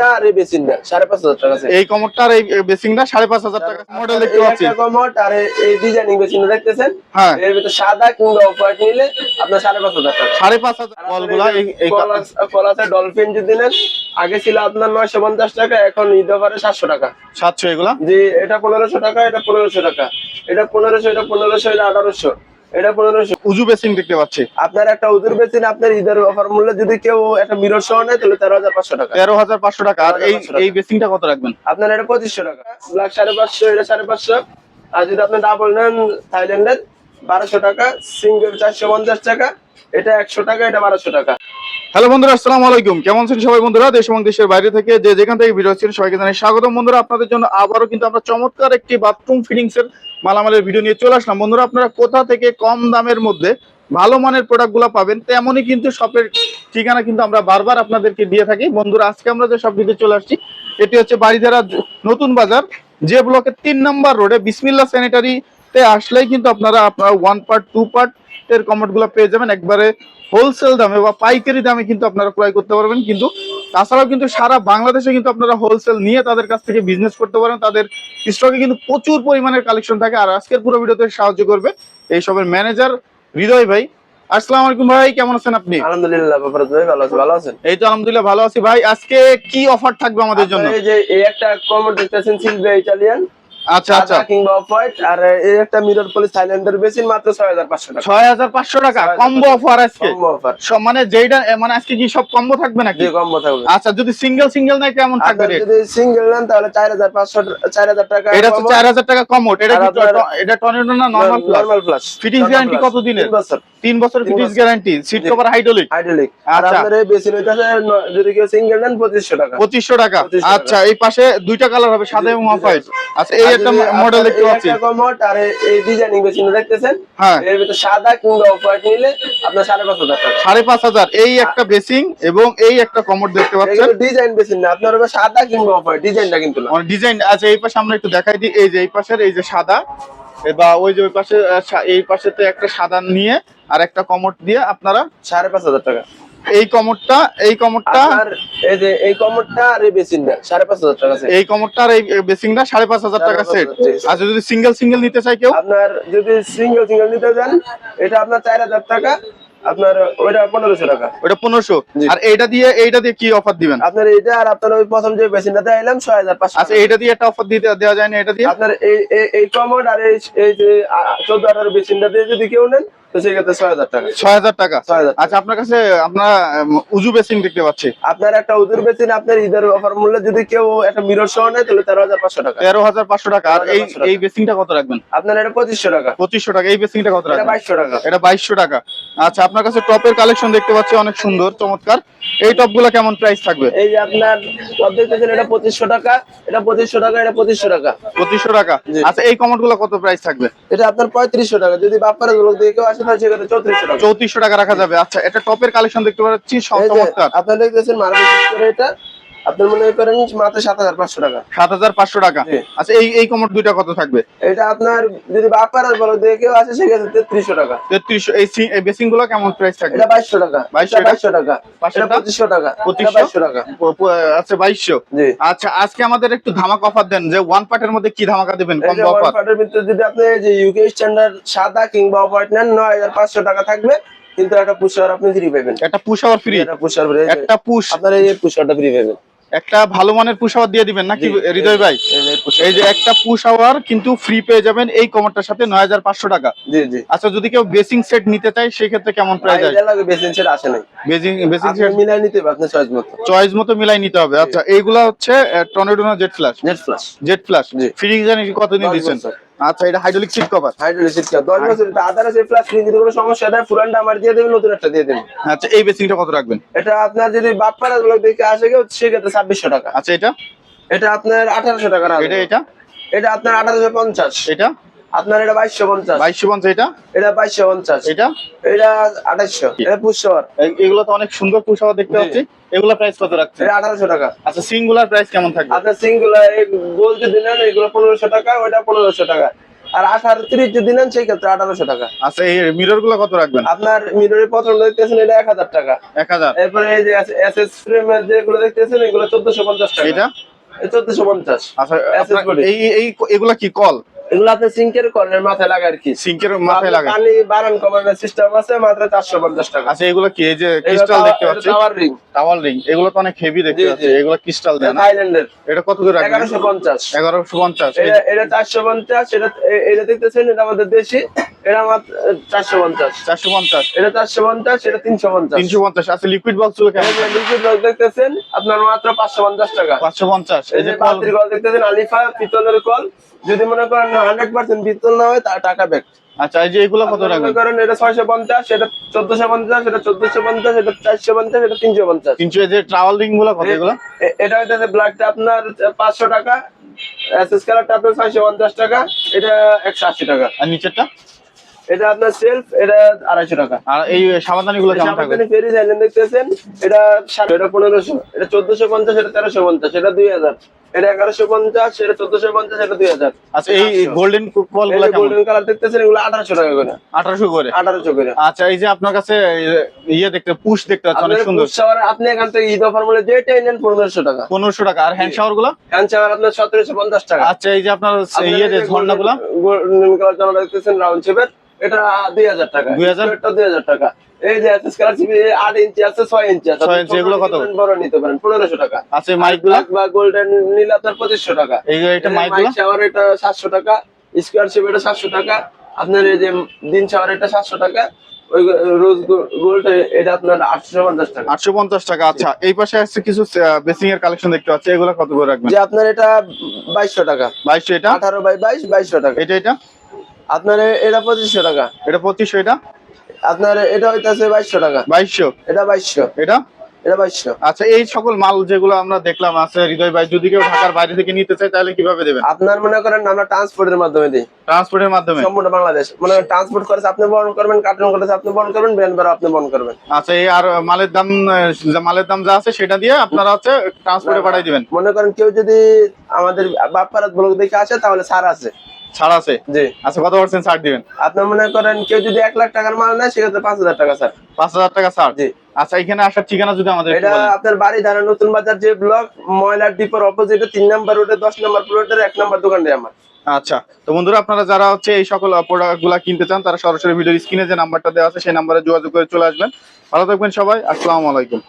কমরটা আর এই বেসিনটা সাড়ে পাঁচ হাজার টাকা এই কমরটা আর এই বেসিংটা সাড়ে পাঁচ হাজার টাকা মডেল দেখতে এই পাচ্ছি একটা কমোড আর এই- এই ডিজাইনিং বেসিনটা দেখতেছেন? হ্যাঁ। এর ভিতরে সাদা কিংবা অফ হোয়াইট নিলে আপনার সাড়ে পাঁচ হাজার টাকা। সাড়ে পাঁচ হাজার কলগুলা এই কলাসে ডলফিন যদি নেন আগে ছিল আপনার নয়শো পঞ্চাশ টাকা এখন ঈদ অফারে সাতশো টাকা। সাতশো এগুলা? যে এটা পনেরোশো টাকা এটা পনেরোশো টাকা। এটা পনেরোশো এটা পনেরোশো এটা আঠারোশো। এটা পনেরোশো। উজু বেসিং দেখতে পাচ্ছি। আপনার একটা উজুর বেসিন আপনার ঈদের অফার মূল্য যদি কেউ একটা মিরর সহ নেয় তাহলে তেরো হাজার পাঁচশো টাকা। তেরো হাজার পাঁচশো টাকা। আর এই এই বেসিংটা কত রাখবেন? আপনার এটা পঁচিশশো টাকা। ব্ল্যাক সাড়ে পাঁচশো এটা সাড়ে পাঁচশো। আর যদি আপনি ডাবল নেন থাইল্যান্ডের বারোশো টাকা। সিঙ্গেল চারশো পঞ্চাশ টাকা। এটা একশো টাকা এটা বারোশো টাকা। হ্যালো বন্ধুরা আসসালামু আলাইকুম। কেমন আছেন সবাই বন্ধুরা? দেশ এবং দেশের বাইরে থেকে যে যেখান থেকে ভিডিও হচ্ছেন সবাইকে জানাই স্বাগতম। বন্ধুরা আপনাদের জন্য আবারও কিন্তু আমরা চমৎকার একটি বাথরুম ফিটিংস এর মালামালের ভিডিও নিয়ে চলে আসলাম। বন্ধুরা, আপনারা কোথা থেকে কম দামের মধ্যে ভালো মানের প্রোডাক্টগুলো পাবেন তেমনই কিন্তু শপের ঠিকানা কিন্তু আমরা বারবার আপনাদেরকে দিয়ে থাকি। বন্ধুরা, আজকে আমরা যে সব দিতে চলে আসছি, এটি হচ্ছে বাড়িধারা নতুন বাজার, যে ব্লকের তিন নম্বর রোডে বিসমিল্লা স্যানিটারিতে আসলেই কিন্তু আপনারা আপনারা ওয়ান পার্ট টু পার্ট এর কমেন্টগুলো পেয়ে যাবেন। একবারে হোলসেল দামে বা পাইকারি দামে কিন্তু আপনারা ক্রয় করতে পারবেন। কিন্তু তাছাড়াও কিন্তু সারা বাংলাদেশে কিন্তু আপনারা হোলসেল নিয়ে তাদের কাছ থেকে বিজনেস করতে পারেন। তাদের স্টকে কিন্তু প্রচুর পরিমাণের কালেকশন থাকে আর আজকের পুরো ভিডিওতে সাহায্য করবে এই সবের ম্যানেজার হৃদয় ভাই। আসসালামু আলাইকুম ভাই কেমন আছেন আপনি? আলহামদুলিল্লাহ ভাই ভালো আছি ভালো আছেন? এই তো আলহামদুলিল্লাহ ভালো আছি ভাই। আজকে কি অফার থাকবে আমাদের জন্য? এই যে এই একটা দেখতেছেন সিলভে ইটালিয়ান আচ্ছা আচ্ছা। কিংবা অফ হোয়াইট আর এই একটা মিরর পলিশ থাইল্যান্ডের বেসিন মাত্র ছয় হাজার পাঁচশো টাকা। ছয় হাজার পাঁচশো টাকা 6,500 কম্বো অফার আজকে? কম্বো অফার সব মানে যেইটা মানে আজকে কি সব কম্বো থাকবে নাকি? কম্বো থাকবে। আচ্ছা যদি সিঙ্গেল সিঙ্গেল নাই কেমন থাকবে যদি সিঙ্গেল নেন তাহলে চার হাজার পাঁচশো চার হাজার টাকা এটা চার হাজার টাকা কমোট এটা কি এটা টর্নেডো না নর্মাল প্লাস Fittings guarantee কত দিনের? তিন বছর। তিন বছর। Fittings guarantee seat cover hydraulic hydraulic আর। আপনার এই বেসিন হইতাছে যদি কেউ সিঙ্গেল নেন পঁচিশশো টাকা। 2500 টাকা। আচ্ছা এই পাশে দুইটা কালার হবে সাদা এবং অফ হোয়াইট আচ্ছা এই একটা মডেল দেখতে পাচ্ছি। একটা আর এই- ডিজাইনিং বেসিন দেখতেছেন হ্যাঁ। এর ভিতরে সাদা কিংবা অফ হোয়াইট নিলে আপনার সাড়ে পাঁচ হাজার টাকা। সাড়ে পাঁচ হাজার। এই একটা বেসিং এবং এই একটা কমোড দেখতে পাচ্ছেন। এগুলো ডিজাইন বেসিন না আপনার হবে সাদা কিংবা অফ হোয়াইট ডিজাইনটা কিন্তু না। মানে ডিজাইন আচ্ছা এই পাশে আমরা একটু দেখাই দিই। এই যে এই পাশের এই যে সাদা বা ওই যে ওই পাশে এই পাশেতে একটা সাদা নিয়ে আর একটা কমোড দিয়ে আপনারা সাড়ে পাঁচ হাজার টাকা। এই কমোডটা এই আপনার এই যে এই কমোডটা আর এই বেসিনটা সাড়ে পাঁচ হাজার টাকা আছে। এই কমোডটা আর এই বেসিনটা সাড়ে পাঁচ হাজার টাকা সেট 5,500 আচ্ছা যদি সিঙ্গেল সিঙ্গেল নিতে চাই কেউ? আপনার যদি সিঙ্গেল সিঙ্গেল নিতে যান এটা আপনার চার হাজার টাকা আপনার ওইটা পনেরোশো টাকা। ওটা পনেরোশো। আর এইটা দিয়ে এইটা দিয়ে কি অফার দিবেন? আপনার এটা আর আপনার ওই প্রথম যে বেসিনটা এলাম ছয় হাজার পাঁচশো আচ্ছা এইটা দিয়ে একটা অফার দিতে দেওয়া যায় না এটা দিয়ে? আপনার এই এই- কমোড আর এই এই যে চোদ্দ আঠারো বেসিনটা দিয়ে যদি কেউ নেন তো সেক্ষেত্রে ছয় হাজার টাকা। ছয় হাজার টাকা? 6,000 আচ্ছা আপনার কাছে আপনার উজু বেসিং দেখতে পাচ্ছি। আপনার একটা উদুর বেসিন আপনার ঈদের অফার মূল্য যদি কেউ একটা মিরর সহ নেয় তাহলে তেরো হাজার পাঁচশো টাকা। তেরো হাজার পাঁচশো টাকা। আর এই এই বেসিংটা কত রাখবেন? আপনার এটা পঁচিশশো টাকা। পঁচিশশো টাকা। এই বেসিংটা কত রাখবেন? বাইশশো টাকা। এটা বাইশশো টাকা। আচ্ছা আপনার কাছে টপের কালেকশন দেখতে পাচ্ছি অনেক সুন্দর চমৎকার। এই টপগুলা কেমন প্রাইস থাকবে? এই যে আপনার দেখতেছেন এটা পঁচিশশো টাকা। এটা পঁচিশশো টাকা এটা পঁচিশশো টাকা। পঁচিশশো টাকা। আচ্ছা এই কমোডগুলো কত প্রাইস থাকবে? এটা আপনার পঁয়ত্রিশশো টাকা। যদি বাপ্পারের লোক দিয়ে কেউ আসে চৌত্রিশশো টাকা। রাখা যাবে। আচ্ছা এটা টপের কালেকশন দেখতে পাচ্ছি চমৎকার। আপনার দেখতেছেন মার্বেল এটা। আপনার মনে করেন মাত্র সাত হাজার পাঁচশো টাকা। সাত হাজার পাঁচশো টাকা? আচ্ছা এই এই দুইটা কত থাকবে? এটা আপনার যদি বাপ্পারের বলো দিয়ে কেউ আসে সেক্ষেত্রে তেত্রিশশো টাকা। তেত্রিশশো এই বেসিংগুলো কেমন প্রাইস থাকবে? এটা বাইশশো টাকা। 2200 বাইশশো টাকা। পঁচিশশো টাকা। এটা 2500 বাইশশো টাকা। প- প- আচ্ছা বাইশশো। আচ্ছা আজকে আমাদের একটু ধামাক অফার দেন যে ওয়ান পার্টের মধ্যে কি ধামাকা দিবেন অফার পার্টের ভিতরে যদি আপনি এই যে ইউকে স্ট্যান্ডার্ড সাদা কিংবা অপারেট নেন নয় হাজার পাঁচশো টাকা থাকবে। কিন্তু একটা পুষার আপনি ফ্রি পাবেন। একটা পুশ আওয়ার ফ্রি একটা ফ্রি একটা পুশ আপনার এই পুষারটা ফ্রি পাবেন। একটা ভালো মানের পুশ আওয়ার দিয়ে দিবেন নাকি হৃদয় ভাই? এই যে একটা পুশ আওয়ার কিন্তু ফ্রি পেয়ে যাবেন এই কমারটার সাথে নয় হাজার পাঁচশো টাকা। জি জি। আচ্ছা যদি কেউ বেসিং সেট নিতে চায় সেই ক্ষেত্রে কেমন প্রাইস আছে? বেসিন সেট আসে নাই। বেসিং বেসিং সেট মিলাই নিতে হবে আপনার চয়েস মতো। চয়েস মতো মিলাই নিতে হবে। আচ্ছা এইগুলা হচ্ছে টর্নেডো না jet flash net flush jet flash জি। ফ্রি জানি কতদিন দশ দিচ্ছেন। আচ্ছা এটা hydraulic seat cover hydraulic seat cover 10 বছর এটা আদার আছে প্লাস যদি কোনো সমস্যা দেয় পুরানটা আমার দিয়ে দেবেন নতুন একটা দিয়ে দেবেন। আচ্ছা এই বেসিংটা কত রাখবেন? এটা আপনার যদি বাপ্পারা লোক দেখে আসে কেউ সেক্ষেত্রে ছাব্বিশশো টাকা। আচ্ছা এটা? এটা আপনার আঠারোশো টাকা রাখবেন। এটা এটা? এটা আপনার আঠারোশো পঞ্চাশ। এটা? আপনার এটা বাইশশো পঞ্চাশ। বাইশশো পঞ্চাশ এটা? এটা বাইশশো পঞ্চাশ। এটা? এটা আঠাশশো। এটা পুষ্যর এই- এগুলো তো অনেক সুন্দর আওয়ার দেখতে পাচ্ছি। এগুলো প্রাইস কত রাখছে এটা আঠারোশো টাকা। আচ্ছা সিঙ্গুলার প্রাইস কেমন থাকবে? আপনার সিঙ্গুলার গোল যদি নেন এগুলো পনেরোশো টাকা ওইটা পনেরোশো টাকা। আর আঠারো তিরিশ যদি নেন সেই ক্ষেত্রে আঠারোশো টাকা। আচ্ছা এই মিররগুলো কত রাখবেন? আপনার মিররের প্রথম দেখতেছেন এটা এক হাজার টাকা। এক হাজার। এরপরে এই যে এস এস ফ্রেমের যেগুলো দেখতেছেন এগুলো চোদ্দশো পঞ্চাশ টাকা। এটা? চোদ্দশো পঞ্চাশ। আচ্ছা এই এগুলা কি কল? এগুলো আপনি সিঙ্কের কর্নের মাথায় লাগে আর কি। সিঙ্কের মাথায় লাগে। পানি বারান কমানোর সিস্টেম আছে মাত্র চারশো পঞ্চাশ টাকা। আচ্ছা এগুলো কি? এই যে ক্রিস্টাল দেখতে পাচ্ছি। টাওয়ার রিং টাওয়ার রিং এগুলো তো অনেক হেভি দেখতে পাচ্ছি। এগুলো ক্রিস্টাল দেয় আইল্যান্ডের থাইল্যান্ডের এটা কত করে রাখবেন? এগারোশো পঞ্চাশ। এগারোশো পঞ্চাশ। এটা এটা চারশো পঞ্চাশ এটা এটা দেখতেছেন এটা আমাদের দেশি। এটা মাত্র এটা আচ্ছা লিকুইড বক্সগুলো কেমন? লিকুইড রস দেখতেছেন আপনার মাত্র পাঁচশো পঞ্চাশ টাকা। পাঁচশো পঞ্চাশ। এই এই যে কল দেখতেছেন আলিফা পিতলের কল। যদি মনে করেন হান্ড্রেড পার্সেন্ট পিতল না হয় তার টাকা ব্যাক। আচ্ছা এই যে এগুলো কত মনে করেন এটা ছয়শো পঞ্চাশ এটা এই যে ট্রাভেল রিংগুলো কত এগুলো? এ- এটা হইতেছে ব্ল্যাকটা আপনার টাকা। এসএস কালারটা আপনার ছয়শো পঞ্চাশ টাকা এটা একশো আশি টাকা। আর নিচেরটা? এটা আপনার সেলফ এটা আড়াইশো টাকা। আর এই সাবাদানি গুলো ফেরি আইল্যান্ড দেখতেছেন এটা সাড়ে এটা পনেরোশো এটা চোদ্দশো পঞ্চাশ এটা তেরোশো পঞ্চাশ এটা দুই হাজার। এটা এগারোশো পঞ্চাশ এটা চোদ্দশো পঞ্চাশ এটা দুই হাজার। আচ্ছা এই গোল্ডেন কল গোল্ডেন কালার দেখতেছেন এগুলো আঠারোশো টাকা করে। আঠারোশো করে? আঠারোশো করে। আচ্ছা এই যে আপনার কাছে ইয়ে দেখতে পুশ দেখতে পাচ্ছি অনেক সুন্দর। পুষ আপনি এখান থেকে ঈদ অফার মূল্যে যেটাই নেন পনেরোশো টাকা। পনেরোশো টাকা। আর হ্যান্ড শাওয়ারগুলো? হ্যান্ড শাওয়ার আপনার সতেরোশো পঞ্চাশ টাকা। আচ্ছা এই যে আপনার ইয়ে ঝর্ণা গুলা গোল্ডেন কালার দেখতেছেন রাউন্ড শেপের এটা দুই হাজার টাকা। 2000? এটা দুই হাজার টাকা। এই যে এসএস কালার টিভি আট ইঞ্চি আছে ইঞ্চি আছে। ইঞ্চি, এগুলো কত? বড় নিতে পারেন টাকা। ব্ল্যাক বা গোল্ডেন নিলে আপনার টাকা। এই যে এটা মাইক শাওয়ার এটা সাতশো টাকা স্কোয়ার শেপ এটা সাতশো টাকা আপনার এই যে দিন শাওয়ার এটা সাতশো টাকা ওই রোজ গোল্ড এটা আপনার আটশো পঞ্চাশ টাকা। আটশো পঞ্চাশ টাকা আচ্ছা। এই পাশে আসছে কিছু বেসিং এর কালেকশন দেখতে পাচ্ছি এগুলো কত করে রাখবেন? যে আপনার এটা বাইশশো টাকা। বাইশশো এটা? আঠারো বাই বাইশ বাইশশো টাকা। এটা এটা? আপনার এটা পঁচিশশো টাকা। এটা পঁচিশশো এটা? আপনার এটা হইতাছে বাইশশো টাকা। বাইশশো? এটা বাইশশো। এটা? এটা বাইশশো। আচ্ছা এই সকল মাল যেগুলো আমরা দেখলাম আছে হৃদয় ভাই যদি কেউ ঢাকার বাইরে থেকে নিতে চায় তাহলে কীভাবে দেবেন? আপনার মনে করেন আমরা ট্রান্সপোর্টের মাধ্যমে দিই। ট্রান্সপোর্টের মাধ্যমে? সম্পূর্ণ বাংলাদেশ। মনে ট্রান্সপোর্ট করেছে আপনি বহন করবেন কার্টুন করেছে আপনি বহন করবেন ভাড়া আপনি বহন করবেন। আচ্ছা এই আর মালের দাম মালের দাম যা আছে সেটা দিয়ে আপনারা হচ্ছে ট্রান্সপোর্টে পাঠিয়ে দিবেন। মনে করেন কেউ যদি আমাদের বাপ্পারাত ব্লগ দেখে আসে তাহলে ছাড় আছে। ছাড় আছে? জি। আচ্ছা কত পার্সেন্ট ছাড় দিবেন? আপনার মনে করেন কেউ যদি এক লাখ টাকার মাল নেয় সেক্ষেত্রে পাঁচ হাজার টাকা স্যার পাঁচ হাজার টাকা ছাড়? জি। আচ্ছা এখানে আসার ঠিকানা যদি আমাদের এটা আপনার বাড়ি ধারা নতুন বাজার যে ব্লক ময়লার ডিপোর অপোজিটে তিন নাম্বার রোডে দশ নাম্বার প্লটের এক নাম্বার দোকানটাই আমার। আচ্ছা তো বন্ধুরা আপনারা যারা হচ্ছে এই সকল প্রোডাক্টগুলা কিনতে চান তারা সরাসরি ভিডিও স্ক্রিনে যে নাম্বারটা দেওয়া আছে সেই নাম্বারে যোগাযোগ করে চলে আসবেন। ভালো থাকবেন সবাই আসসালামু আলাইকুম।